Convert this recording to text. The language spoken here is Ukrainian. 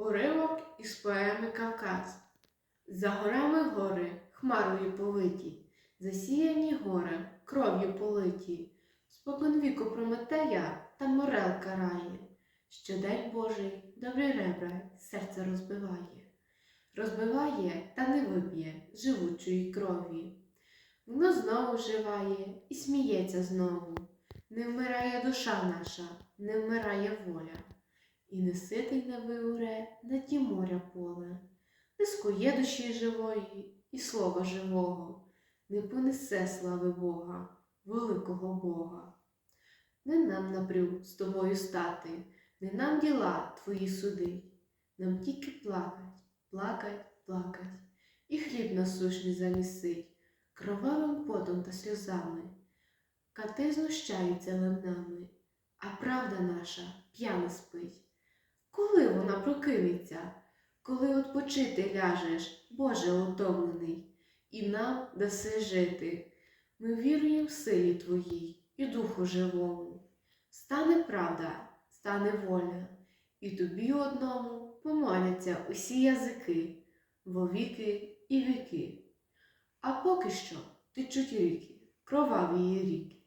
Уривок із поеми Кавказ. За горами гори, хмарою политі, засіяні горем, кров'ю политі. Спокон віку Прометея та морел карає, що день Божий добрі ребра серце розбиває, розбиває та не вип'є живучої крові. Воно знову живає і сміється знову. Не вмирає душа наша, не вмирає воля, і не ситий не виуре на ті моря поле, не скує душі живої і слова живого, не понесе слави Бога, великого Бога. Не нам напрю з тобою стати, не нам діла твої суди, нам тільки плакать, плакать, плакать, і хліб насушний замісить, кровавим потом та сльозами. Кати знущаються над нами, а правда наша п'яна спить. Прокинеться, коли отпочити ляжеш, Боже утомлений, і нам даси жити. Ми віруємо в силі Твоїй і Духу живому. Стане правда, стане воля, і тобі одному помоляться усі язики, во віки і віки. А поки що течуть ріки, кроваві ріки.